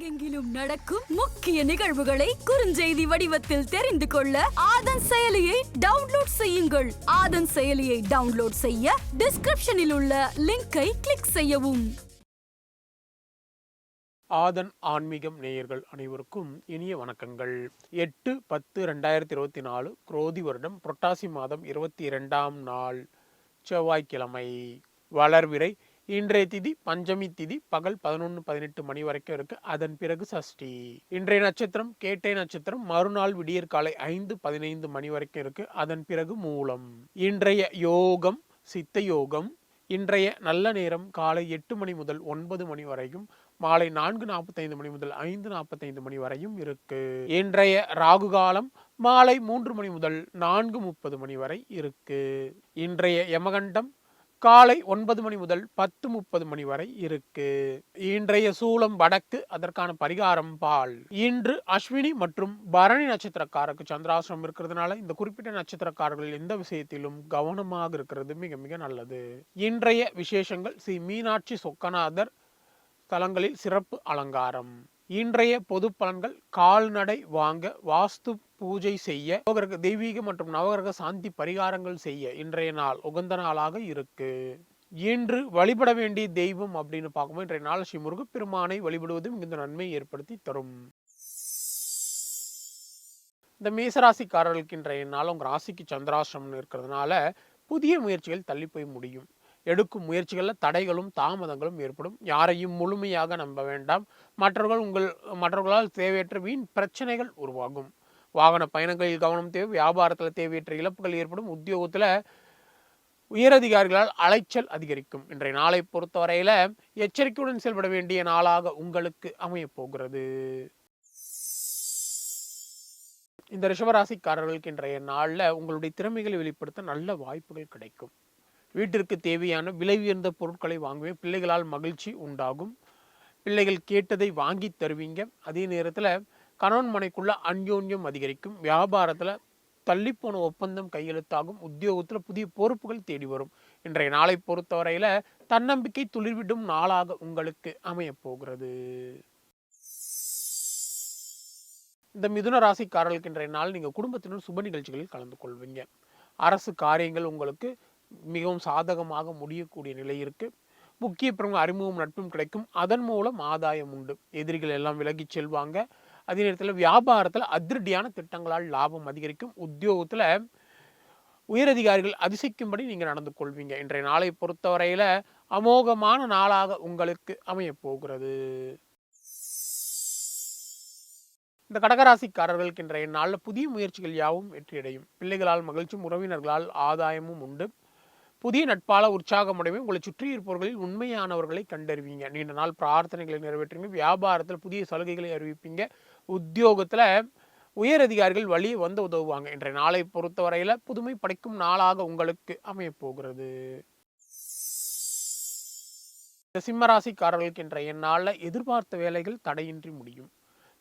உலகெங்கிலும் நடக்கும் முக்கிய நிகழ்வுகளை குறுஞ்செய்தி வடிவத்தில் தெரிந்து கொள்ள ஆதன் செயலியை டவுன்லோட் செய்யுங்கள். ஆதன் செயலியை டவுன்லோட் செய்ய டிஸ்கிரிப்ஷனில் உள்ள லிங்கை கிளிக் செய்யவும். ஆதன் ஆன்மீகம் நேயர்கள் அனைவருக்கும் இனிய வணக்கங்கள். எட்டு பத்து ரெண்டாயிரத்தி இருபத்தி நாலு குரோதி வருடம் புரட்டாசி மாதம் இருபத்தி இரண்டாம் நாள் செவ்வாய்க்கிழமை. வளர்விரை இன்றைய திதி பஞ்சமி திதி பகல் பதினொன்று பதினெட்டு மணி வரைக்கும் இருக்கு. அதன் பிறகு சஷ்டி. இன்றைய நட்சத்திரம் கேட்டை நட்சத்திரம் மறுநாள் விடியற் காலை ஐந்து பதினைந்து மணி வரைக்கும் இருக்கு. அதன் பிறகு மூலம். இன்றைய யோகம் சித்த யோகம் இன்றைய நல்ல நேரம் காலை எட்டு மணி முதல் ஒன்பது மணி வரையும் மாலை நான்கு நாற்பத்தைந்து மணி முதல் ஐந்து நாற்பத்தைந்து மணி வரையும் இருக்கு. இன்றைய ராகு காலம் மாலை மூன்று மணி முதல் நான்கு முப்பது மணி வரை இருக்கு. இன்றைய யமகண்டம் காலை ஒன்பது மணி முதல் பத்து முப்பது மணி வரை இருக்கு. இன்றைய சூலம் வடக்கு அதற்கான பரிகாரம் பால். இன்று அஸ்வினி மற்றும் பரணி நட்சத்திரக்காரருக்கு சந்திராசிரம் இருக்கிறதுனால இந்த குறிப்பிட்ட நட்சத்திரக்காரர்கள் எந்த விஷயத்திலும் கவனமாக இருக்கிறது மிக மிக நல்லது. இன்றைய விசேஷங்கள் ஸ்ரீ மீனாட்சி சொக்கநாதர் தலங்களில் சிறப்பு அலங்காரம். இன்றைய பொது பலன்கள் கால்நடை வாங்க வாஸ்து பூஜை செய்ய நவகிரக தெய்வீக மற்றும் நவகிரக சாந்தி பரிகாரங்கள் செய்ய இன்றைய நாள் உகந்த நாளாக இருக்கு. இன்று வழிபட வேண்டிய தெய்வம் அப்படின்னு பார்க்கும்போது இன்றைய நாள் ஸ்ரீ முருகப்பெருமானை வழிபடுவது மிகுந்த நன்மை ஏற்படுத்தி தரும். இந்த மேசராசிக்காரர்களுக்கு இன்றைய நாள் உங்கள் ராசிக்கு சந்திராசிரமம் இருக்கிறதுனால புதிய முயற்சிகள் தள்ளி போய் முடியும். எடுக்கும் முயற்சிகளில் தடைகளும் தாமதங்களும் ஏற்படும். யாரையும் முழுமையாக நம்ப வேண்டாம். மற்றவர்கள் உங்கள் மற்றவர்களால் தேவையற்ற வீண் பிரச்சனைகள் உருவாகும். வாகன பயணங்களில் கவனம் தேவை வியாபாரத்தில் தேவையற்ற இழப்புகள் ஏற்படும். உத்தியோகத்தில் உயரதிகாரிகளால் அலைச்சல் அதிகரிக்கும். இன்றைய நாளை பொறுத்தவரையில எச்சரிக்கையுடன் செயல்பட வேண்டிய நாளாக உங்களுக்கு அமையப்போகிறது இந்த ரிஷபராசிக்காரர்களுக்கு இன்றைய நாளில் உங்களுடைய திறமைகளை வெளிப்படுத்த நல்ல வாய்ப்புகள் கிடைக்கும். வீட்டிற்கு தேவையான விலை உயர்ந்த பொருட்களை வாங்குவேன். பிள்ளைகளால் மகிழ்ச்சி உண்டாகும். பிள்ளைகள் கேட்டதை வாங்கி தருவீங்க. அதே நேரத்தில் கணவன் மனைக்குள்ள அந்யோன்யம் அதிகரிக்கும். வியாபாரத்தில் தள்ளிப்போன ஒப்பந்தம் கையெழுத்தாகும். உத்தியோகத்தில் புதிய பொறுப்புகள் தேடி வரும். இன்றைய நாளை பொறுத்தவரையில் தன்னம்பிக்கை துளிர்விடும் நாளாக உங்களுக்கு அமையப்போகிறது. இந்த மிதுன ராசிக்காரர்களுக்கு இன்றைய நாள் நீங்கள் குடும்பத்தினர் சுப நிகழ்ச்சிகளில் கலந்து கொள்வீங்க. அரசு காரியங்கள் உங்களுக்கு மிகவும் சாதகமாக முடியக்கூடிய நிலை இருக்கு. முக்கிய பிரமுக அறிமுகம் நட்பும் கிடைக்கும். அதன் மூலம் ஆதாயம் உண்டு. எதிரிகள் எல்லாம் விலகி செல்வாங்க. அதே நேரத்தில் வியாபாரத்தில் அதிரடியான திட்டங்களால் லாபம் அதிகரிக்கும். உத்தியோகத்தில் உயரதிகாரிகள் அதிசயிக்கும்படி நீங்கள் நடந்து கொள்வீங்க. இன்றைய நாளை பொறுத்தவரையில் அமோகமான நாளாக உங்களுக்கு அமையப் போகிறது. இந்த கடகராசிக்காரர்களுக்கு இன்றைய நாளில் புதிய முயற்சிகள் யாவும் வெற்றியடையும். பிள்ளைகளால் மகிழ்ச்சியும் உறவினர்களால் ஆதாயமும் உண்டு. புதிய நட்பால உற்சாகமுடையவே உங்களை சுற்றி இருப்பவர்களில் உண்மையானவர்களை கண்டறிவீங்க. நீண்ட நாள் பிரார்த்தனைகளை நிறைவேற்றுவீங்க. வியாபாரத்தில் புதிய சலுகைகளை அறிவிப்பீங்க. உத்தியோகத்தில் உயர் அதிகாரிகள் வழி வந்து உதவுவாங்க. இன்றைய நாளை பொறுத்தவரையில் புதுமை படைக்கும் நாளாக உங்களுக்கு அமையப்போகிறது இந்த சிம்மராசிக்காரர்களுக்கு இன்றைய நாளில் எதிர்பார்த்த வேலைகள் தடையின்றி முடியும்.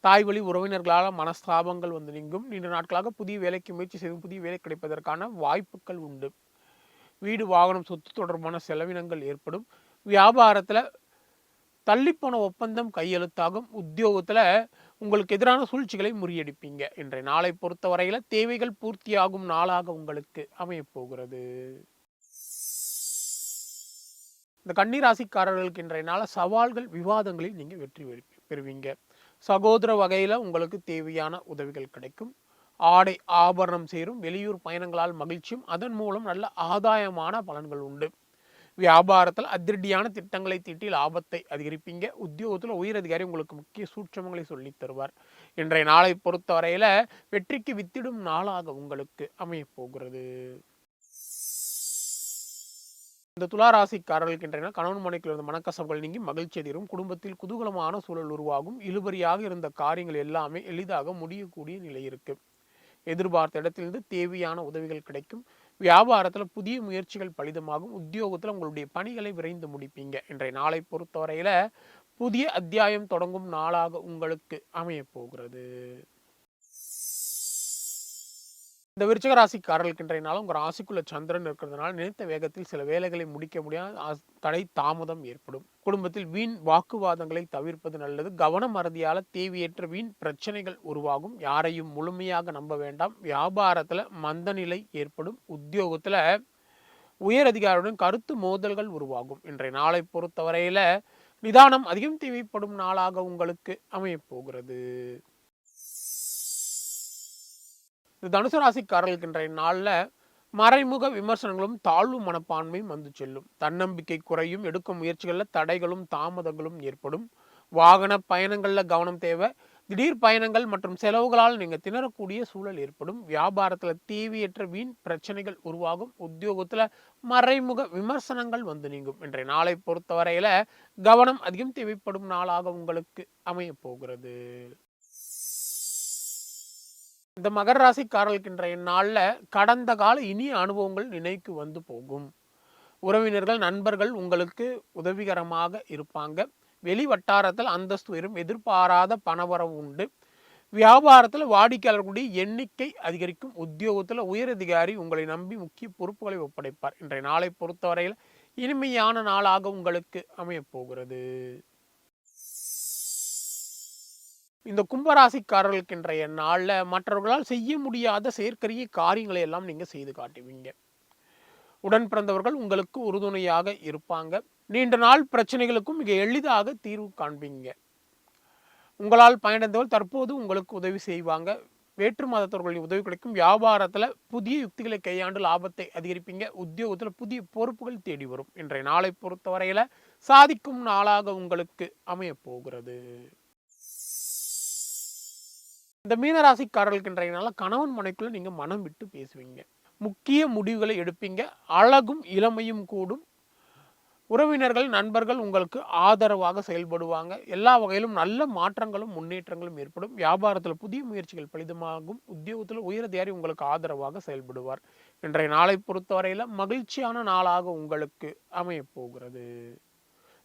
தாய் வழி உறவினர்களால் மனஸ்தாபங்கள் வந்து நீங்கும். நீண்ட நாட்களாக புதிய வேலைக்கு முயற்சி செய்து புதிய வேலை கிடைப்பதற்கான வாய்ப்புகள் உண்டு. வீடு வாகனம் சொத்து தொடர்பான செலவினங்கள் ஏற்படும். வியாபாரத்தில் தள்ளிப்போன ஒப்பந்தம் கையெழுத்தாகும். உத்தியோகத்தில் உங்களுக்கு எதிரான சூழ்ச்சிகளை முறியடிப்பீங்க இன்றைய நாளை பொறுத்தவரையில் தேவைகள் பூர்த்தியாகும் நாளாக உங்களுக்கு அமையப்போகிறது. இந்த கன்னிராசிக்காரர்களுக்கு இன்றைய நாள சவால்கள் விவாதங்களில் நீங்கள் வெற்றி பெறுவீங்க. சகோதர வகையில் உங்களுக்கு தேவையான உதவிகள் கிடைக்கும். ஆடை ஆபரணம் சேரும் வெளியூர் பயணங்களால் மகிழ்ச்சியும் அதன் மூலம் நல்ல ஆதாயமான பலன்கள் உண்டு. வியாபாரத்தில் அதிரடியான திட்டங்களை தீட்டி லாபத்தை அதிகரிப்பீங்க. உத்தியோகத்தில் உயரதிகாரி உங்களுக்கு முக்கிய சூட்சமங்களை சொல்லி தருவார். இன்றைய நாளை பொறுத்தவரையில் வெற்றிக்கு வித்திடும் நாளாக உங்களுக்கு அமையப்போகிறது இந்த துளாராசிக்காரர்களுக்கு இன்றைய கணவன் மனைக்குள் இருந்த மனக்கசவுகள் நீங்கி மகிழ்ச்சி அதிரும். குடும்பத்தில் குதூகலமான சூழல் உருவாகும். இழுபறியாக இருந்த காரியங்கள் எல்லாமே எளிதாக முடியக்கூடிய நிலை இருக்குது எதிர்பார்த்த இடத்திலிருந்து தேவையான உதவிகள் கிடைக்கும். வியாபாரத்தில் புதிய முயற்சிகள் பலிதமாகும். உத்தியோகத்தில் உங்களுடைய பணிகளை விரைந்து முடிப்பீங்க. இன்றைய நாளை பொறுத்தவரையில் புதிய அத்தியாயம் தொடங்கும் நாளாக உங்களுக்கு அமையப்போகிறது இந்த விருச்சக ராசிக்காரர்களுக்கு இன்றைய நாள் உங்கள் ராசிக்குள்ள சந்திரன் இருக்கிறதுனால நினைத்த வேகத்தில் சில வேலைகளை முடிக்க முடியாத தடை தாமதம் ஏற்படும். குடும்பத்தில் வீண் வாக்குவாதங்களை தவிர்ப்பது நல்லது. கவன மறதியால தேவையற்ற வீண் பிரச்சனைகள் உருவாகும். யாரையும் முழுமையாக நம்ப வேண்டாம். வியாபாரத்தில் மந்த நிலை ஏற்படும். உத்தியோகத்தில் உயர் அதிகாரியுடன் கருத்து மோதல்கள் உருவாகும். இன்றைய நாளை பொறுத்தவரையில் நிதானம் அதிகம் தேவைப்படும் நாளாக உங்களுக்கு அமையப் போகிறது. இந்த தனுசு ராசிக்காரர்களுக்கு இன்றைய மறைமுக விமர்சனங்களும் தாழ்வு மனப்பான்மையும் வந்து செல்லும். தன்னம்பிக்கை குறையும் எடுக்கும் முயற்சிகளில் தடைகளும் தாமதங்களும் ஏற்படும். வாகன பயணங்களில் கவனம் தேவை. திடீர் பயணங்கள் மற்றும் செலவுகளால் நீங்கள் திணறக்கூடிய சூழல் ஏற்படும். வியாபாரத்தில் தேவையற்ற வீண் பிரச்சனைகள் உருவாகும். உத்தியோகத்தில் மறைமுக விமர்சனங்கள் வந்து நீங்கும். இன்றைய நாளை பொறுத்தவரையில் கவனம் அதிகம் தேவைப்படும் நாளாக உங்களுக்கு அமையப் போகிறது. இந்த மகர ராசிக்காரர்களுக்கு இந்நாளில் கடந்த கால இனிய அனுபவங்கள் நினைக்கு வந்து போகும். உறவினர்கள் நண்பர்கள் உங்களுக்கு உதவிகரமாக இருப்பாங்க. வெளி வட்டாரத்தில் அந்தஸ்து உயரும் எதிர்பாராத பணவரவு உண்டு. வியாபாரத்தில் வாடிக்கையாளர்களுடைய எண்ணிக்கை அதிகரிக்கும். உத்தியோகத்தில் உயரதிகாரி உங்களை நம்பி முக்கிய பொறுப்புகளை ஒப்படைப்பார். இன்றைய நாளை பொறுத்தவரையில் இனிமையான நாளாக உங்களுக்கு அமையப் போகிறது. இந்த கும்பராசிக்காரர்களுக்கு இன்றைய நாளில் மற்றவர்களால் செய்ய முடியாத செயற்கரிய காரியங்களை எல்லாம் நீங்கள் செய்து காட்டுவீங்க. உடன் பிறந்தவர்கள் உங்களுக்கு உறுதுணையாக இருப்பாங்க. நீண்ட நாள் பிரச்சனைகளுக்கும் மிக எளிதாக தீர்வு காண்பீங்க. உங்களால் பயனடைந்தவர்கள் தற்போது உங்களுக்கு உதவி செய்வாங்க. வேற்று மதத்தவர்களின் உதவி கிடைக்கும். வியாபாரத்தில் புதிய யுக்திகளை கையாண்டு லாபத்தை அதிகரிப்பீங்க. உத்தியோகத்தில் புதிய பொறுப்புகள் தேடி வரும். இன்றைய நாளை பொறுத்தவரையில் சாதிக்கும் நாளாக உங்களுக்கு அமையப் போகிறது. இந்த மீனராசிக்காரர்களுக்கு இன்றைய நாள்ல கணவன் மனைக்குள்ள நீங்க மனம் விட்டு பேசுவீங்க. முக்கிய முடிவுகளை எடுப்பீங்க. அழகும் இளமையும் கூடும். உறவினர்கள் நண்பர்கள் உங்களுக்கு ஆதரவாக செயல்படுவாங்க. எல்லா வகையிலும் நல்ல மாற்றங்களும் முன்னேற்றங்களும் ஏற்படும். வியாபாரத்தில் புதிய முயற்சிகள் பலிதமாகும். உத்தியோகத்தில் உயரதிகாரி உங்களுக்கு ஆதரவாக செயல்படுவார். இன்றைய நாளை பொறுத்தவரையில் மகிழ்ச்சியான நாளாக உங்களுக்கு அமையப் போகிறது